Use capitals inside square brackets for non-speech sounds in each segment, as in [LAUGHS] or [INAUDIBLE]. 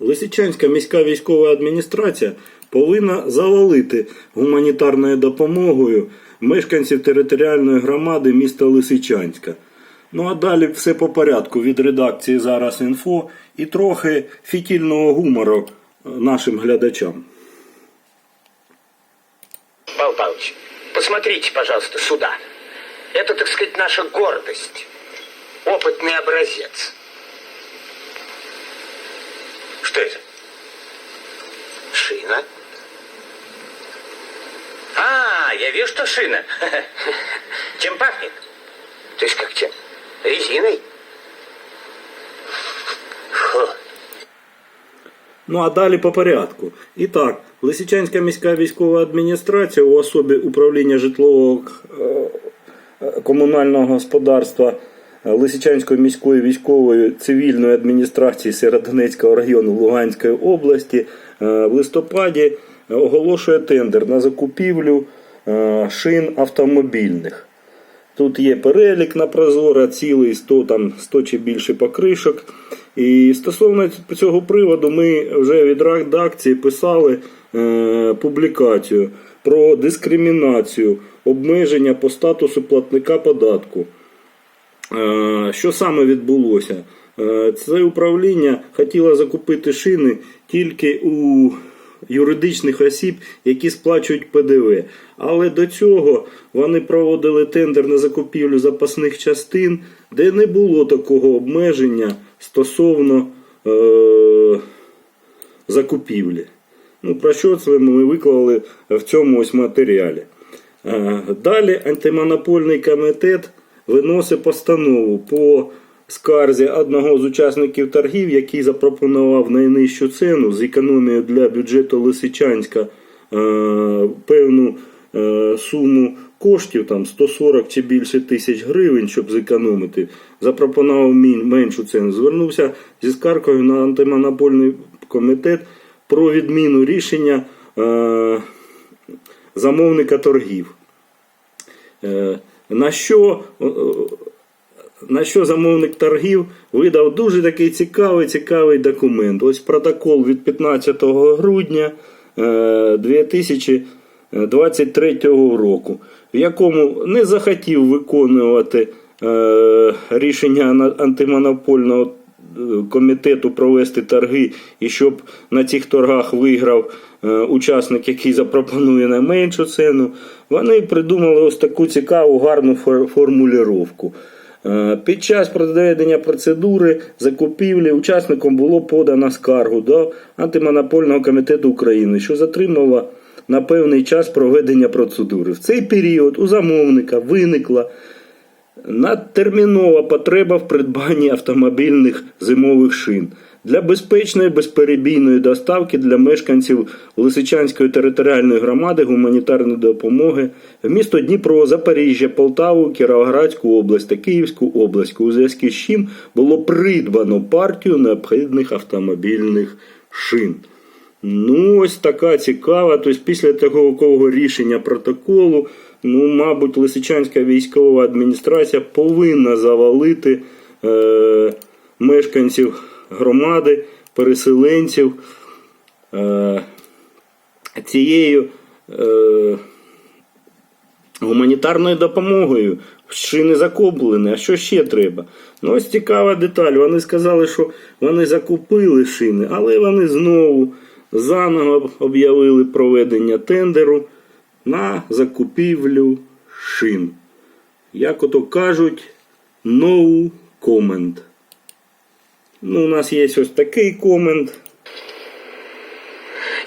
Лисичанська міська військова адміністрація повинна завалити гуманітарною допомогою мешканців територіальної громади міста Лисичанська. Ну а далі все по порядку від редакції зараз інфо і трохи фітільного гумору е, нашим глядачам. Павел Павлович, посмотрите, пожалуйста, сюда. Это, так сказать, наша гордость. Опытный образец. Что это? Шина. А, я вижу, что шина. [LAUGHS] Чем пахнет? То есть как чем? Резиной? Фу. Ну а далі по порядку. І так, Лисичанська міська військова адміністрація у особі управління житлового е, е, комунального господарства Лисичанської міської військової цивільної адміністрації Сєродонецького району Луганської області е, в листопаді оголошує тендер на закупівлю е, шин автомобільних. Тут є перелік на Прозоро, цілий 100, там, 100 чи більше покришок. І стосовно цього приводу ми вже від редакції писали е, публікацію про дискримінацію, обмеження по статусу платника податку. Е, Що саме відбулося? Е, Це управління хотіло закупити шини тільки у юридичних осіб, які сплачують ПДВ. Але до цього вони проводили тендер на закупівлю запасних частин, де не було такого обмеження стосовно е- закупівлі. Ну, про що це ми виклали в цьому ось матеріалі. Е, Далі антимонопольний комітет виносить постанову по скарзі одного з учасників торгів, який запропонував найнижчу ціну з економією для бюджету Лисичанська е, певну е, суму коштів, там 140 чи більше тисяч гривень, щоб зекономити. Запропонував меншу ціну. Звернувся зі скаргою на антимонопольний комітет про відміну рішення е, замовника торгів. Е, На що, е, на що замовник торгів видав дуже такий цікавий цікавий документ. Ось протокол від 15 грудня е, 2023 року, в якому не захотів виконувати е, рішення антимонопольного е, комітету провести торги, і щоб на цих торгах виграв е, учасник, який запропонує найменшу ціну, вони придумали ось таку цікаву гарну фор- формулювання. Е, Під час проведення процедури закупівлі учасникам було подано скаргу до антимонопольного комітету України, що затримала на певний час проведення процедури. В цей період у замовника виникла надтермінова потреба в придбанні автомобільних зимових шин для безпечної безперебійної доставки для мешканців Лисичанської територіальної громади гуманітарної допомоги в місто Дніпро, Запоріжжя, Полтаву, Кіровоградську область та Київську область, у зв'язку з чим було придбано партію необхідних автомобільних шин. Ну, ось така цікава. Тобто після такого рішення протоколу, ну, мабуть, Лисичанська військова адміністрація повинна завалити е, мешканців громади, переселенців е, цією е, гуманітарною допомогою. Шини закуплені, а що ще треба? Ну, ось цікава деталь. Вони сказали, що вони закупили шини, але вони знову заново об'явили проведення тендеру на закупівлю шин. Як ото кажуть, no comment. Ну, у нас є ось такий комент.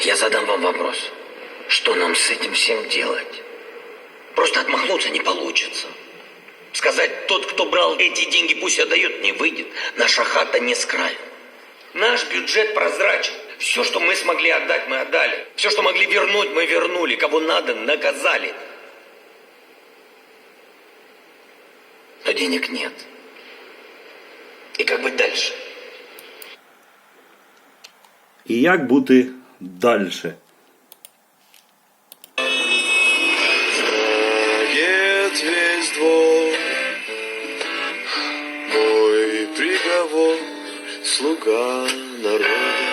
Я задам вам вопрос. Что нам с этим всем делать? Просто отмахнуться не получится. Сказать, тот, кто брал эти деньги, пусть отдает, не выйдет. Наша хата не с краю. Наш бюджет прозрачен. Все, что мы смогли отдать, мы отдали. Все, что могли вернуть, мы вернули. Кого надо, наказали. Но денег нет. И как быть дальше? И как бути дальше? слуга народа.